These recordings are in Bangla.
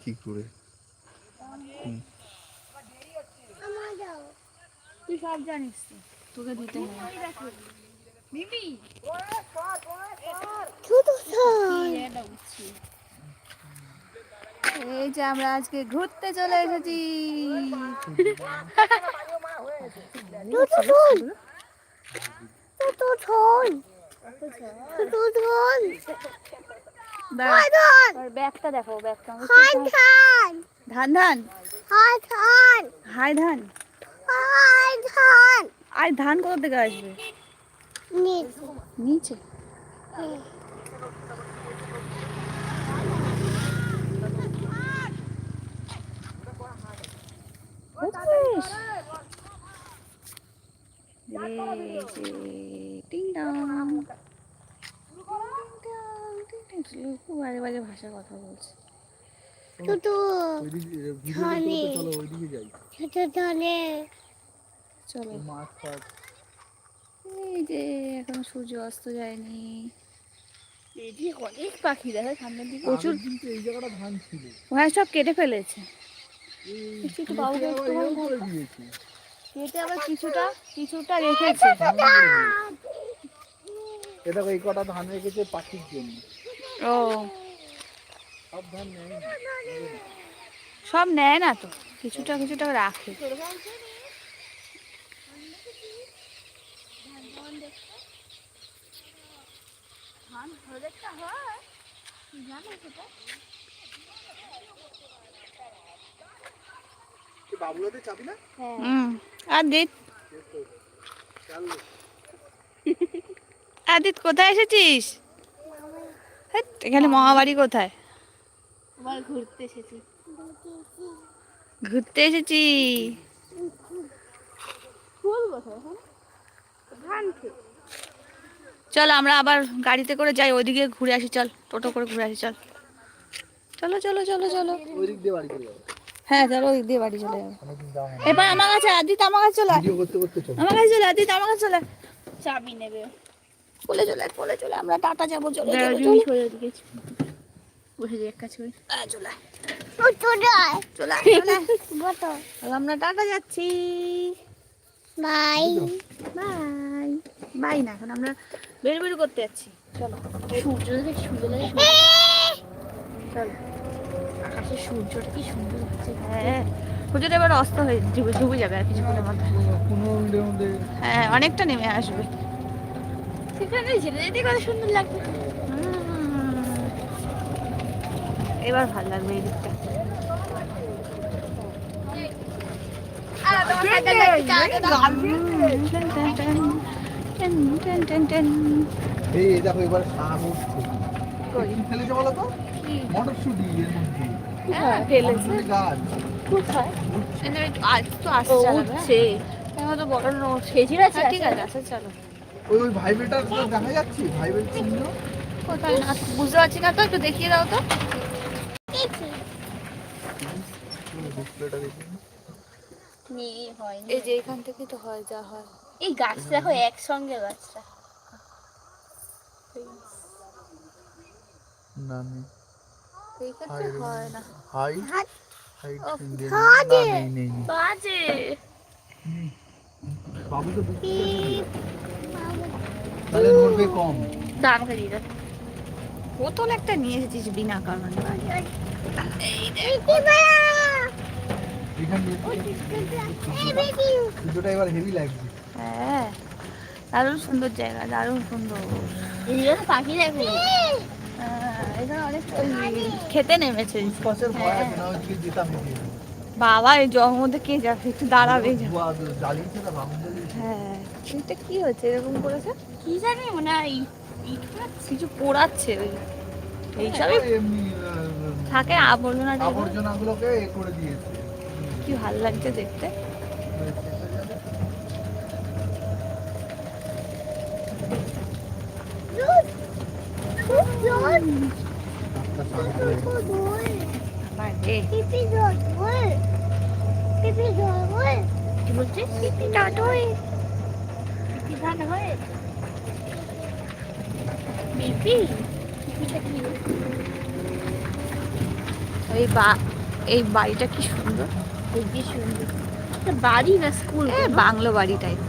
কি করে? তুই সব জানিস তোকে দিতে এই যে আমরা আজকে ঘুরতে চলে এসেছি। ব্যাগটা দেখো ব্যাগটা। ধান। ধান হাই ধান। আর ধান কোথা থেকে আসবে? নিচে। বুঝছিস? এই যে, টিং টং। খুব বাজে বাজে ভাষায় কথা বলছে। ওইদিকে ভিডিও করতে করতে চলো ওইদিকে যাই। চলো। মাছ ফাছ এই যে এখন সূর্য অস্ত যায়নি। এদিকে অনেক পাখি দেখে সামনের দিকে। প্রচুর আগের এই জায়গাটা ধান ছিল ওখানে সব কেটে ফেলেছে। একটু কেটে আবার কেটে কিছুটা কিছুটা রেখেছে। এটা এই কটা ধান রেখেছে পাখির জন্য। ও সব নেয় না তো। কিছুটা কিছুটা রাখে। আদিত আদিত কোথায় এসেছিস? এখানে মহাবাড়ি কোথায়? ঘুরতে এসেছি। ঘুরতে এসেছি। চল আমরা আবার গাড়িতে করে যাই ওইদিকে ঘুরে আসি চল টোটো করে ঘুরে আসি চল। চলো চলো চলো চলো। হ্যাঁ চলো ওই দিয়ে বাড়ি চলে যাব। হয় এবার আমার কাছে আদিত আমার কাছে চলে আমার কাছে চলে আদিত আমার কাছে চলে আয়। চাবি নেবে। কোলে চলে আয়, কোলে চলে আমরা টাটা যাব চলে চলো, চলো। বসে যাই চলে। চলে চলে আমরা টাটা যাচ্ছি। বাই। বাই। বাই না এখন আমরা বের বের করতে যাচ্ছি। চলো সূর্য দেখে সূর্য দেখে চলো আকাশে সূর্যটা কি সুন্দর হচ্ছে হ্যাঁ এবার অস্ত হয়ে ডুবে ডুবে যাবে আর কিছুক্ষণের মধ্যে। হ্যাঁ অনেকটা নেমে আসবে। সেখানে যেতে কত সুন্দর লাগবে এবার ভালো লাগবে এই দিকটা। এই দেখো এবার তো? মটরশুটি এর মধ্যে। হ্যাঁ, ফেলেছে। গাছ। কোথায়? আজ তো আসছে বড় আছে হ্যাঁ, ঠিক আছে আচ্ছা চলো। ওই ওই ভাইব্রেটার দেখা যাচ্ছে? ভাইব্রেট চিহ্ন? কোথায় না বুঝতে পারছি না তো একটু দেখিয়ে দাও তো। এই যে এখান থেকে তো হয় যা হয়। এই গাছটা দেখো একসঙ্গে গাছটা। না নেই হয় না। হাই হাই বাজে! বাবু তো তাহলে নড়বে কম। দাম বোতল একটা নিয়ে এসেছিস বিনা কারণে। এখান এবার হেভি লাগছে। হ্যাঁ দারুণ সুন্দর জায়গা দারুণ সুন্দর। পাখি দেখো। হ্যাঁ, এখানে অনেক খেতে নেমেছে। এদিকে। বাবা এই জলের মধ্যে কে যাবে? একটু দাঁড়াবে যা। ধোঁয়া জ্বালিয়েছে না বামুন জ্বালিয়েছে হ্যাঁ এটা কি হচ্ছে এরকম করেছে? কি জানি মনে হয় কিছু পোড়াচ্ছে ওই এইসবই থাকে আবর্জনা আবর্জনাগুলোকে এ করে দিয়েছে। কি ভালো লাগছে দেখতে। কি বলছিস? ধান হয় এই বা এই বাড়িটা কি সুন্দর? কি সুন্দর। বাড়ি না স্কুল? এ বাংলো বাড়ি টাইপ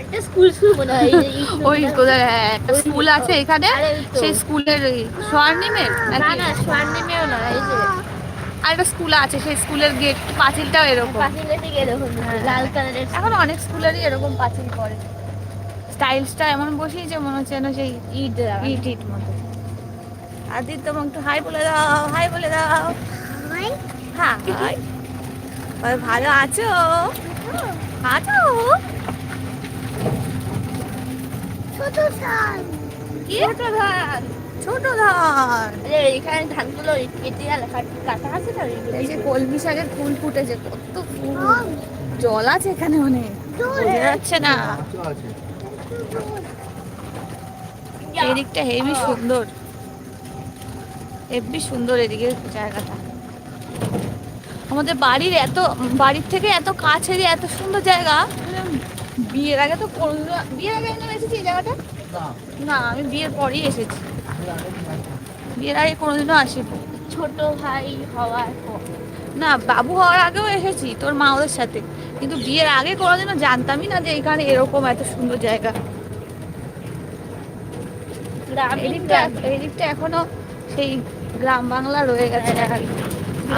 একটা স্কুল স্কুল মনে হয়। ওই কোথায় হ্যাঁ, একটা স্কুল আছে এখানে। সেই স্কুলের স্বর্ণিমের না না স্বর্ণিমেও না এই যে। আর একটা স্কুল আছে সেই স্কুলের গেট পাঁচিলটাও এরকম। পাঁচিলের দিকে এরকম লাল কালারের এখন অনেক স্কুলেরই এরকম পাঁচিল করে স্টাইলসটা এমন বসিয়েছে মনে হচ্ছে যেন সেই ইট ইট ইট মতো আদিত্য এবং একটু হাই বলে দাও হাই বলে দাও হ্যাঁ হাই ওই ভালো আছো আছো ছোট সাল কি ছোট ধান ছোট ধান আরে এখানে ধানগুলো কেটে গেল কাটা আছে না এই যে কলমি শাকের ফুল ফুটেছে কত ফুল জল আছে এখানে অনেক যাচ্ছে না এই দিকটা হেভি সুন্দর। হেভি সুন্দর এদিকে জায়গাটা। আমাদের বাড়ির এত বাড়ির থেকে এত কাছে যে এত সুন্দর জায়গা। বিয়ের আগে তো কোনোদিনও বিয়ের আগে একদম এসেছি এই জায়গাটা? না আমি বিয়ের পরেই এসেছি। বিয়ের আগে কোনোদিনও আসিনি। ছোট ভাই হওয়ার না বাবু হওয়ার আগেও এসেছি তোর মা ওদের সাথে। কিন্তু বিয়ের আগে কোনোদিনও জানতামই না যে এখানে এরকম এত সুন্দর জায়গা। এদিকটা এদিকটা এখনও সেই গ্রাম বাংলা রয়ে গেছে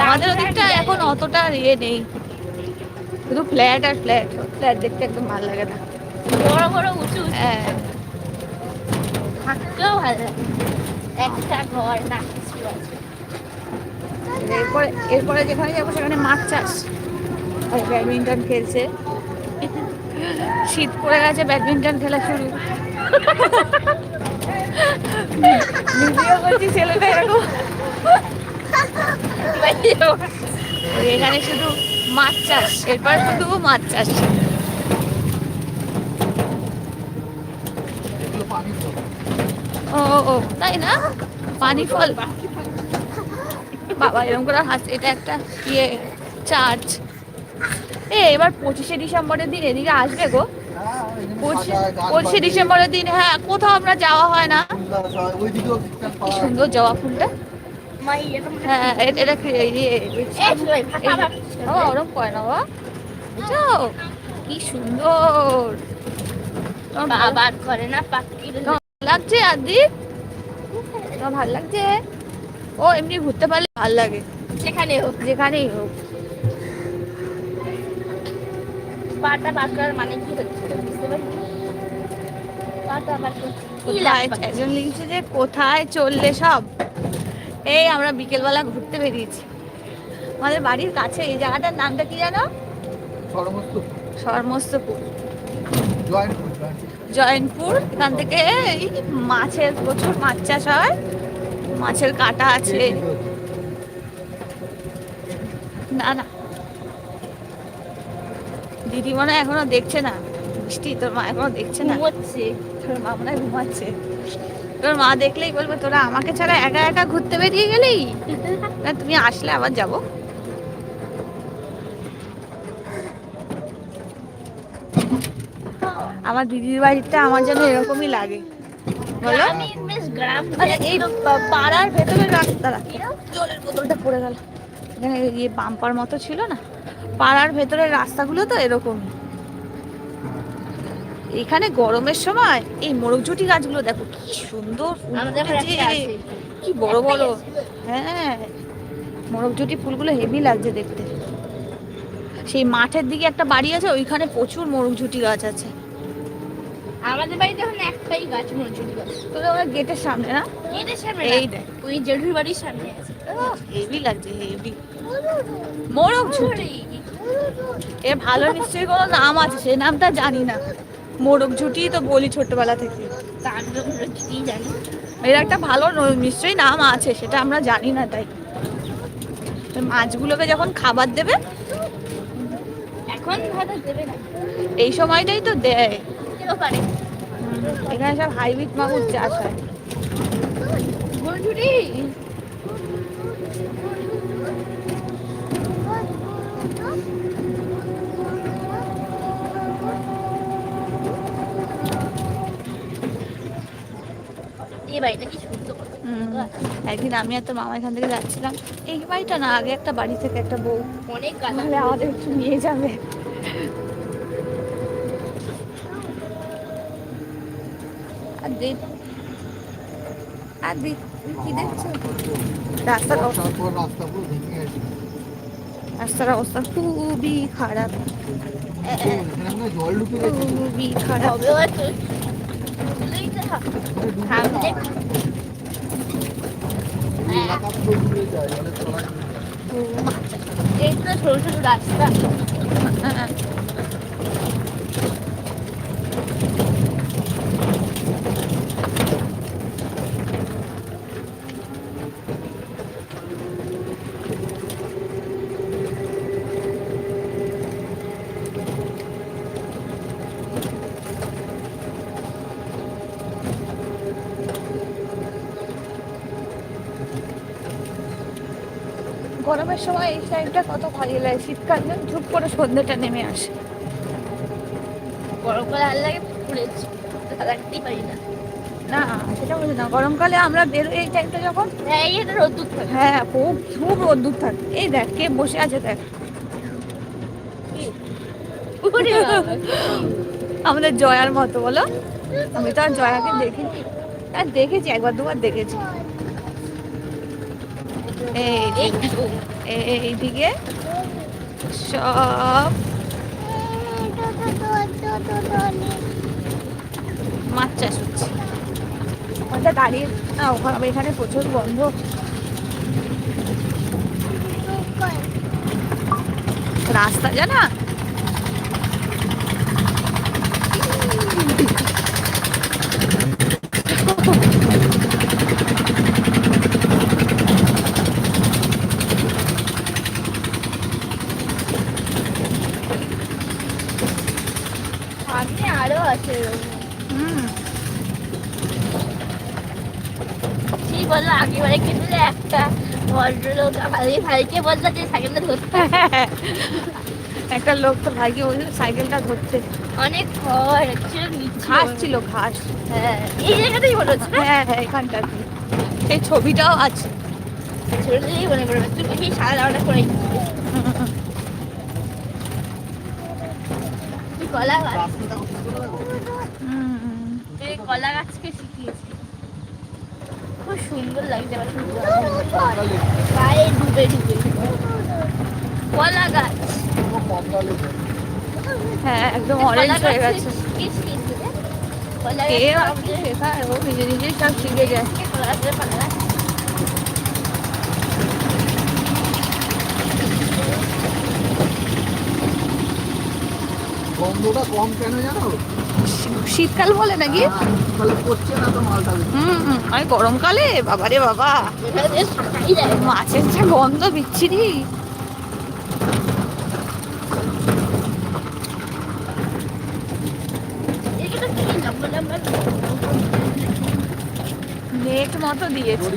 আমাদের ওদিকটা এখন অতটা ইয়ে নেই। শুধু ফ্ল্যাট আর ফ্ল্যাট। ফ্ল্যাট দেখতে একদম ভালো লাগে না। বড় বড় উঁচু হ্যাঁ। থাকতেও ভালো লাগে। একটা ঘর না এরপরে এরপরে যেখানে যাব সেখানে মাছ চাষ। ব্যাডমিন্টন খেলছে। শীত পড়ে গেছে, ব্যাডমিন্টন খেলা শুরু। ছেলেটা এখানে শুধু মাছ চাষ, এরপর শুধু মাছ চাষ। ও ও তাই না? পানি ফল। বাবা, এরকম করে হাস এটা একটা ইয়ে চার্চ এ এবার পঁচিশে ডিসেম্বরের দিন এদিকে আসবে গো। পঁচিশে ডিসেম্বরের দিন হ্যাঁ কোথাও আমরা যাওয়া হয় না। সুন্দর জবা ফুলটা। হ্যাঁ এটা ওরম করে না বাবা। বুঝছ কি সুন্দর। বাবার করে না পাখি লাগছে আদি? তোমার ভালো লাগছে? ও এমনি ঘুরতে পারলে? ভালো লাগে। যেখানে হোক। যেখানেই হোক। পাটা বার করার মানে কি হচ্ছে? বুঝতে পাটা বার করছি একজন লিখছে যে কোথায় চললে সব? এই আমরা বিকেলবেলা ঘুরতে বেরিয়েছি। আমাদের বাড়ির কাছে এই জায়গাটার নামটা কি জানো? সর্মস্তপুর জয়নপুর এখান থেকে এই মাছের প্রচুর মাছ চাষ হয়। মাছের কাটা আছে। না না। দিদি মনে এখনও দেখছে না। মিষ্টি তোর মা এখনও দেখছে না? ঘুমোচ্ছে। তোর মা মনে ঘুমাচ্ছে। তোর মা দেখলেই বলবে তোরা আমাকে ছাড়া একা একা ঘুরতে বেরিয়ে গেলেই না তুমি আসলে আবার যাব। আমার দিদির বাড়িটা আমার যেন এরকমই লাগে। বলো? এই পাড়ার ভেতরে রাস্তা জলের বোতলটা পড়ে গেল। এখানে ইয়ে বাম্পার মতো ছিল না? পাড়ার ভেতরের রাস্তাগুলো তো এরকম। এখানে গরমের সময় এই মোরগঝুটি গাছগুলো দেখো কি সুন্দর ফুল। কি বড় বড়। হ্যাঁ মোরগঝুটি ফুলগুলো হেভি লাগছে দেখতে। সেই মাঠের দিকে একটা বাড়ি আছে ওইখানে প্রচুর মোরগঝুটি গাছ আছে। আমাদের বাড়িতে এখন একটাই গাছ মজুরি গাছ। তো ওরা গেটের সামনে না? এদের সামনে এই দেখ। ওই জেঠুর বাড়ির সামনে আছে। হেভি লাগছে হেভি। মোরগঝুটি। এর ভালো নিশ্চয়ই কোনো নাম আছে সেই নামটা জানি না। মোরগ ঝুটি তো বলি ছোটবেলা থেকে। এর একটা ভালো নিশ্চয়ই নাম আছে সেটা আমরা জানি না তাই। মাছগুলোকে যখন খাবার দেবে এখন দেবে না। এই সময়টাই তো দেয়। এখানে সব হাইব্রিড মাগুর চাষ হয় মজুরি এই বাড়িটা কি সুন্দর হুম একদিন আমি আর তোর মামা এখান থেকে যাচ্ছিলাম। এই বাড়িটা না আগে একটা বাড়ি থেকে একটা বউ। অনেক তাহলে আমাদের একটু নিয়ে যাবে। আর দেখ আর দেখ কি দেখছ? রাস্তা পুরো গেছে রাস্তার অবস্থা খুবই খারাপ। খুবই খারাপ। ছোট ছোট বুঝলেই তো সামনে এই এলাকা পুরো ডুবে যায় জলের তলায় এই তো ছোট ছোট রাস্তা হ্যাঁ। গরমের সময় এই টাইমটা কত ভালো লাগে? শীতকালে ঝুপ করে সন্ধ্যেটা নেমে আসে। গরমকালে আর লাগে থাকতেই পারি না। না সেটা বলি না। গরমকালে আমরা বেরোই এই টাইমটা যখন? হ্যাঁ রোদ্দুর থাকে। হ্যাঁ খুব খুব রোদ্দুর থাকে। এই দেখ কে বসে আছে দেখ। আমাদের জয়ার মতো বলো? আমি তো আর জয়াকে দেখিনি। আর দেখেছি একবার দুবার দেখেছি। এইদিকে। সব। মাছ চাষ হচ্ছে। ওটা দাঁড়িয়ে না ওখানে এখানে প্রচুর বন্ধ রাস্তা জানা সামনে আরও আছে এরকম। হুম সেই বলল আগেবারে কিন্তু একটা ভদ্রলোক ভাই ভাইকে বলল যে সাইকেলটা ধরতে। একটা লোক তো ভাইকে বলছিল সাইকেলটা ধরতে। অনেক নিচে। ঘাস ছিল ঘাস। হ্যাঁ এই জায়গাটাই মনে হচ্ছে হ্যাঁ হ্যাঁ এখানটা সেই ছবিটাও আছে। থেকেই মনে করবে তুমি কি সাদা দাওয়াটা করে? কলা গাছ। কলা গাছকে শিখিয়েছি খুব সুন্দর লাগছে ডুবে ডুবে। কলা গাছ। হ্যাঁ একদম অরেঞ্জ হয়ে গেছে। নিজে নিজে সব শিখে যায়? গন্ধটা কম কেন জানো? শীতকাল বলে নাকি? হ্যাঁ। হুম হুম আর গরমকালে? বাবারে বাবা। মাছের যে গন্ধ বিচ্ছিরি। নেট মতো দিয়েছে।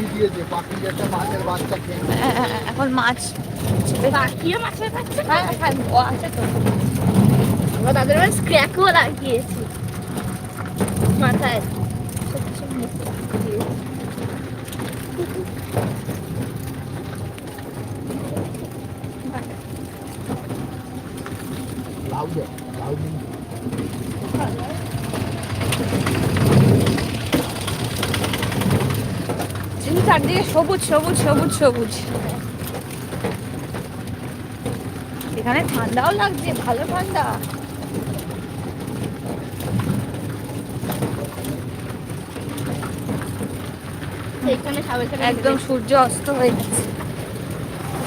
নেয়। হ্যাঁ, এখন মাছ পাখিও মাছের বাচ্চা? হ্যাঁ হ্যাঁ আছে তো। তাদের স্ক্র্যাকও লাগিয়েছি। মাথায়। চারদিকে সবুজ সবুজ সবুজ সবুজ। এখানে ঠান্ডাও লাগছে ভালো ঠান্ডা। একদম সূর্য অস্ত হয়ে গেছে।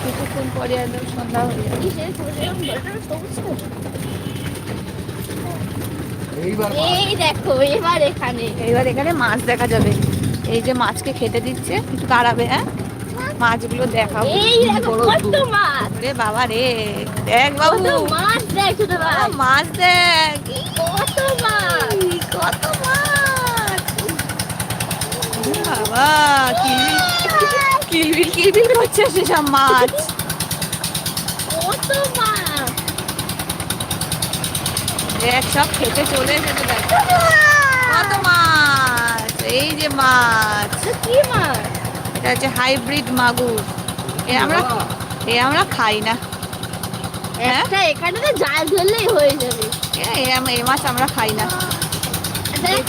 কিছুক্ষণ পরে একদম সন্ধ্যা হয়ে তো? এই দেখো এবার এখানে। এবার এখানে মাছ দেখা যাবে। এই যে মাছকে খেতে দিচ্ছে একটু দাঁড়াবে হ্যাঁ? মাছগুলো দেখাবো এই দেখো কত মাছ। রে বাবা রে দেখ বাবু। মাছ দেখ মাছ দেখ। কত মাছ এই, কত মাছ এ বাবা কিলবিল কিলবিল করছে সেসব মাছ। দেখ সব খেতে চলে এসেছে কত মাছ? এই যে মাছ। কি মাছ? এটা হচ্ছে হাইব্রিড মাগুর। এ আমরা এ আমরা খাই না। হ্যাঁ? একটা এখানে তো জাল ধরলেই হয়ে যাবে। এ মাছ আমরা খাই না।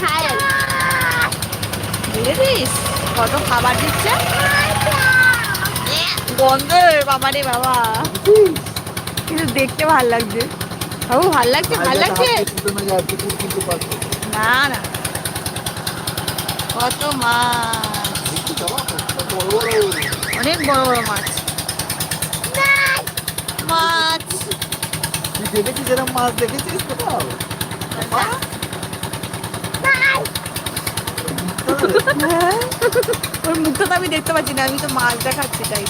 খাই। বুঝেছিস কত খাবার দিচ্ছে? গন্ধ বাবা রে বাবা। কিন্তু দেখতে ভালো লাগছে। বাবু ভালো লাগছে? ভালো লাগছে? না না। কত মাছ। অনেক বড় বড় মাছ। মাছ। দেখেছিস এরকম মাছ দেখেছিস কোথাও বাবা? ওর মুখটা তো আমি দেখতে পাচ্ছি না আমি তো মাছটা খাচ্ছি তাই।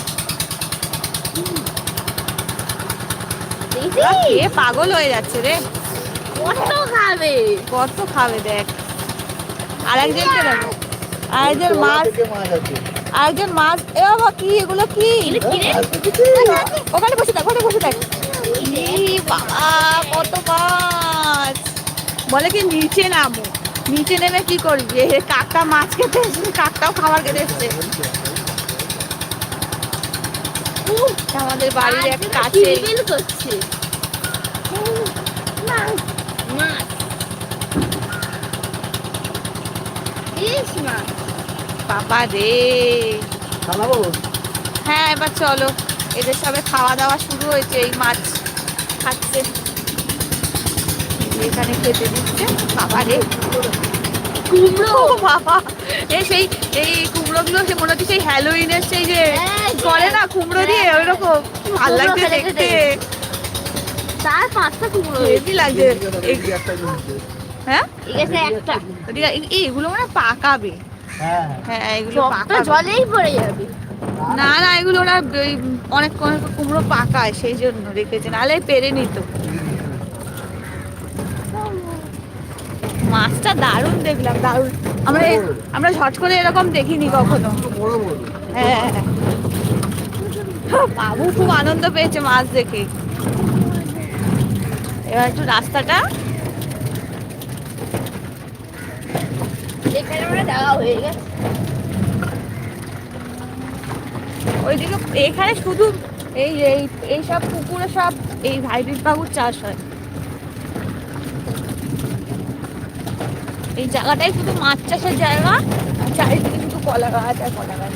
ওরা পাগল হয়ে যাচ্ছে রে? কত খাবে? কত খাবে দেখ। আরেকজনকে দেখো। আরেকজন মাছ মাছ আরেকজন মাছ এ বাবা কি? এগুলো কি? ওখানে বসে থাক ওখানে বসে থাক বাবা কত মাছ। বলে কি নিচে নামো। নিচে নেমে কি করবি কাকটা মাছ খেতে এসেছে কাকটাও খাবার খেতে এসছে। উহ, আমাদের বাড়ির এক কাছে করছে। বাবা রে। চালাবো হ্যাঁ এবার চলো। এদের সবে খাওয়া দাওয়া শুরু হয়েছে এই মাছ খাচ্ছে। এখানে খেতে দিচ্ছে। বাবা রে। কুমড়ো। বাবা। এই সেই এই কুমড়োগুলো সে মনে হচ্ছে সেই হ্যালোইনের সেই যে হ্যাঁ, করে না কুমড়ো দিয়ে হ্যাঁ, ওইরকম ভালো লাগছে দেখতে। চার পাঁচটা কুমড়ো হেভি লাগছে। হ্যাঁ? এগেছে একটা। ওদিকে এই- এই এগুলো মানে পাকাবে। হ্যাঁ। হ্যাঁ এগুলো জলেই পড়ে যাবে। না না এগুলো ওরা অনেক কুমড়ো পাকায় সেই জন্য রেখেছে। নাহলে পেরে নিত। মাছটা দারুণ দেখলাম, দারুণ। আমরা আমরা ঝট করে এরকম দেখিনি কখনো। হ্যাঁ। বাবু খুব আনন্দ পেয়েছে মাছ দেখে। এবার একটু রাস্তাটা। ওইদিকে এখানে শুধু এই এই এই সব পুকুরে সব এই হাইব্রিড বাবুর চাষ হয়। এই জায়গাটাই শুধু মাছ চাষের জায়গা চারিদিকে শুধু কলা গাছ আর কলা গাছ।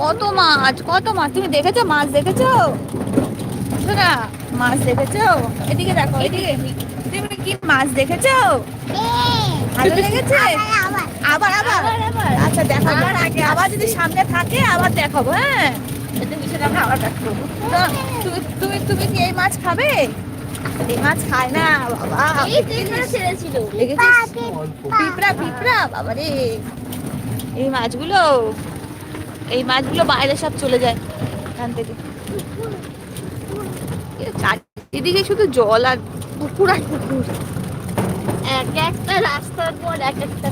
কত মাছ কত মাছ তুমি দেখেছ মাছ দেখেছ? মাছ দেখেছ? এদিকে দেখো এদিকে। তুমি কি মাছ দেখেছ? ভালো লেগেছে? আবার আবার? আচ্ছা দেখো আবার আগে আবার যদি সামনে থাকে আবার দেখাবো হ্যাঁ? তুমি তুমি তুমি কি এই মাছ খাবে? এই মাছ খায় না বাবা। পিঁপড়া পিঁপড়া বাবা রে। এই মাছগুলো এই মাছগুলো বাইরে সব চলে যায় এখান থেকে। চারিদিকে শুধু জল আর পুকুর আর পুকুর। একটা রাস্তার পর এক একটা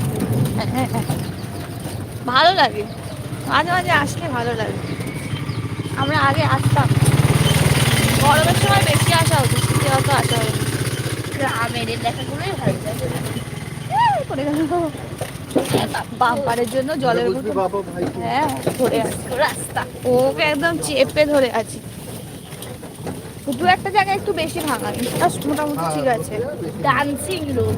ভালো লাগে। মাঝে মাঝে আসলে ভালো লাগে। আমরা আগে আসতাম। গরমের সময় বেশি আসা হতো শীতে অত আসা হতো। আমের দেখাগুলোই ভালো লাগে। গেল বাম্পারের জন্য জলের? হ্যাঁ ধরে আছে। রাস্তা। ওকে একদম চেপে ধরে আছি। দু একটা জায়গায় একটু বেশি ভাঙা। মোটামুটি হ্যাঁ, ঠিক আছে। ডান্সিং রোড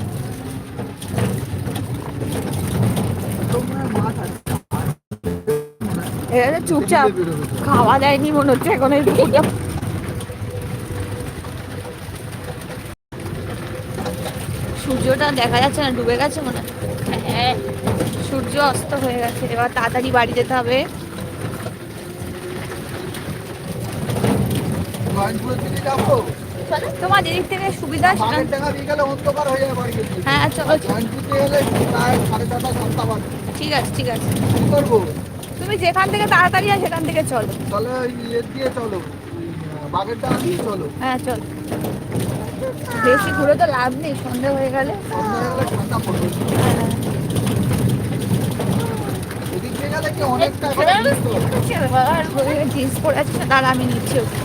তোমরা মাছ আছে এখানে চুপচাপ খাওয়া দেয়নি মনে হচ্ছে এখন এই পুকুরটা সূর্যটা দেখা যাচ্ছে না ডুবে গেছে মনে হয় সূর্য অস্ত হয়ে গেছে। এবার তাড়াতাড়ি বাড়ি যেতে হবে। তোমার যেদিক থেকে সুবিধা হয়ে চলো। ঠিক আছে ঠিক আছে। করব? তুমি যেখান থেকে তাড়াতাড়ি হয় সেখান থেকে চলো। তাহলে ইয়ে দিয়ে চলো বাঘের টাকা দিয়ে চলো। হ্যাঁ চল। বেশি ঘুরে তো লাভ নেই সন্ধে হয়ে গেলে। ঠান্ডা পড়বে। দাঁড়া আমি নিচ্ছি ওকে।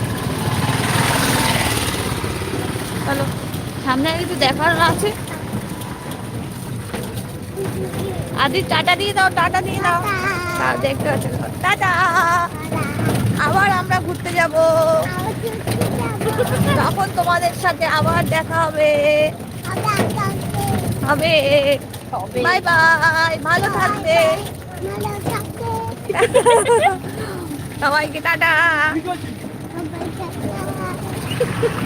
চলো সামনে আর কিছু দেখার আছে? আদি টাটা দিয়ে দাও টাটা দিয়ে দাও। তাও দেখতে টাটা! আবার আমরা ঘুরতে যাব। তখন তোমাদের সাথে আবার দেখা হবে। হবে। Bye bye. ভালো থাকবে। সবাইকে টাটা।